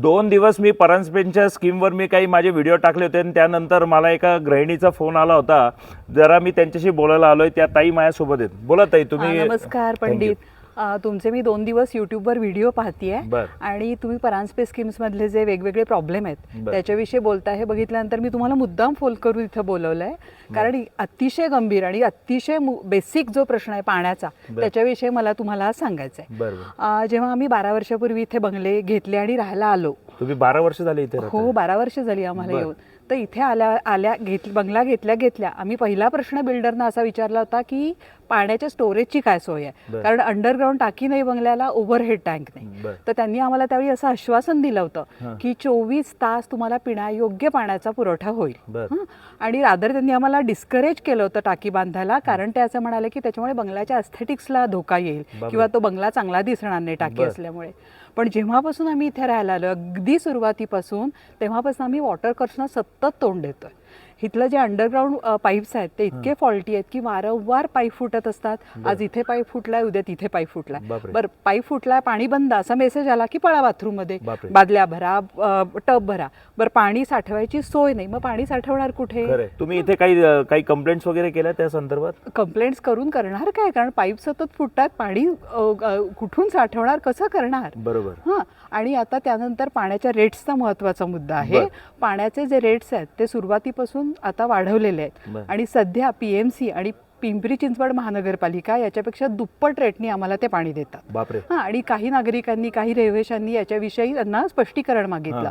दोन दिवस मी परांजपेनच्या स्कीमवर मी काही माझे व्हिडिओ टाकले होते आणि त्यानंतर मला एका गृहिणीचा फोन आला होता. जरा मी त्यांच्याशी बोलायला आलोय. त्या ताई माझ्यासोबत आहेत. बोला ताई तुम्ही नमस्कार. पंडित. तुमचे मी दोन दिवस युट्यूबवर व्हिडिओ पाहतीये. आणि तुम्ही परांजपे स्कीम्स मधले जे वेगवेगळे प्रॉब्लेम आहेत. त्याच्याविषयी बोलताय हे बघितल्यानंतर मी तुम्हाला मुद्दाम फोन करून इथं बोलवलंय कारण अतिशय गंभीर आणि अतिशय बेसिक जो प्रश्न आहे पाण्याचा. त्याच्याविषयी मला तुम्हाला सांगायचं आहे जेव्हा आम्ही बारा वर्षापूर्वी इथे बंगले घेतले आणि राहायला आलो तुम्ही बारा वर्ष झाले इथे हो? बारा वर्ष झाली आम्हाला. येऊन तर इथे आल्या आल्या घेत बंगला घेतल्या घेतल्या आम्ही पहिला प्रश्न बिल्डरना असा विचारला होता की पाण्याच्या स्टोरेजची काय सोय आहे. कारण अंडरग्राऊंड टाकी नाही बंगल्याला ओव्हरहेड टँक नाही. तर त्यांनी आम्हाला त्यावेळी असं आश्वासन दिलं. होतं की चोवीस तास तुम्हाला पिण्यायोग्य पाण्याचा पुरवठा होईल? आणि रादर त्यांनी आम्हाला डिस्करेज केलं होतं टाकी बांधायला कारण ते असं म्हणाले की त्याच्यामुळे बंगल्याच्या अस्थेटिक्सला धोका येईल. किंवा तो बंगला चांगला दिसणार नाही टाकी. असल्यामुळे पण जेव्हापासून आम्ही इथे राहायला आलो अगदी सुरुवातीपासून तेव्हापासून आम्ही वॉटर कट्सना सतत तोंड देतोय इथलं जे अंडरग्राऊंड पाईप्स आहेत ते इतके फॉल्टी आहेत की वारंवार पाईप फुटत असतात. आज इथे पाईप फुटलाय उद्या तिथे पाईप फुटलाय. बरं पाईप फुटलाय पाणी बंद असा मेसेज आला की पळा बाथरूममध्ये बापरे. बादल्या भरा टब भरा. बरं पाणी साठवायची सोय नाही. मग पाणी साठवणार कुठे? तुम्ही इथे काही काही कंप्लेंट्स वगैरे केल्या त्या संदर्भात? कंप्लेंट्स करून करणार काय? कारण पाईप सतत फुटतात पाणी कुठून साठवणार? कसं करणार? बरोबर. हां. आणि आता त्यानंतर पाण्याच्या रेट्सचा महत्त्वाचा मुद्दा आहे. पाण्याचे जे रेट्स आहेत ते सुरुवातीपासून आता वाढवलेले आहेत. आणि सध्या पी एम सी आणि पिंपरी चिंचवड महानगरपालिका याच्यापेक्षा दुप्पट रेटनी आम्हाला ते पाणी देतात बापरे हां आणि काही नागरिकांनी काही रहिवाशांनी याच्याविषयी त्यांना स्पष्टीकरण मागितलं.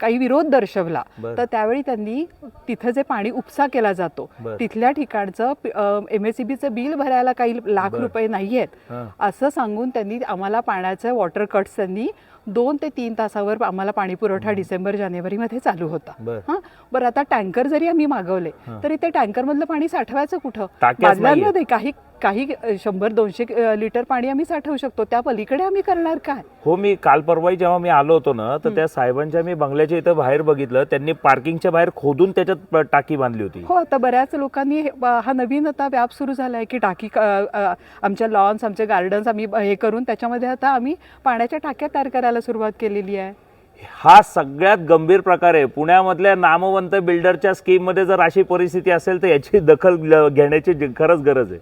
काही विरोध दर्शवला. तर त्यावेळी त्यांनी तिथं जे पाणी उपसा केला जातो. तिथल्या ठिकाणचं एम एस सी बीचं बिल भरायला काही लाख. रुपये नाही आहेत. असं सांगून त्यांनी आम्हाला पाण्याचं वॉटर कट्स त्यांनी दोन ते तीन तासावर आम्हाला पाणी पुरवठा डिसेंबर जानेवारीमध्ये चालू होता. बरं. हां बरं आता टँकर जरी आम्ही मागवले. तरी ते टँकरमधलं पाणी साठवायचं कुठं. बादल्यांमध्ये काही काही शंभर दोनशे लिटर पाणी आम्ही साठवू शकतो. त्या पलीकडे आम्ही करणार काय? हो मी काल परवाही जेव्हा मी आलो होतो ना तर त्या साहेबांच्या मी बंगल्याच्या इथं बाहेर बघितलं. त्यांनी पार्किंगच्या बाहेर खोदून त्याच्यात टाकी बांधली होती. हो आता बऱ्याच लोकांनी हे- नवीन आता व्याप सुरू झाला आहे की टाकी आमच्या लॉन्स आमचे गार्डन्स आम्ही हे करून त्याच्यामध्ये आता आम्ही पाण्याच्या टाक्या तयार करायला सुरुवात केलेली आहे? हा सगळ्यात गंभीर प्रकार आहे. पुण्यामधल्या नामवंत बिल्डरच्या स्कीममध्ये जर अशी परिस्थिती असेल तर याची दखल घेण्याची खरंच गरज आहे.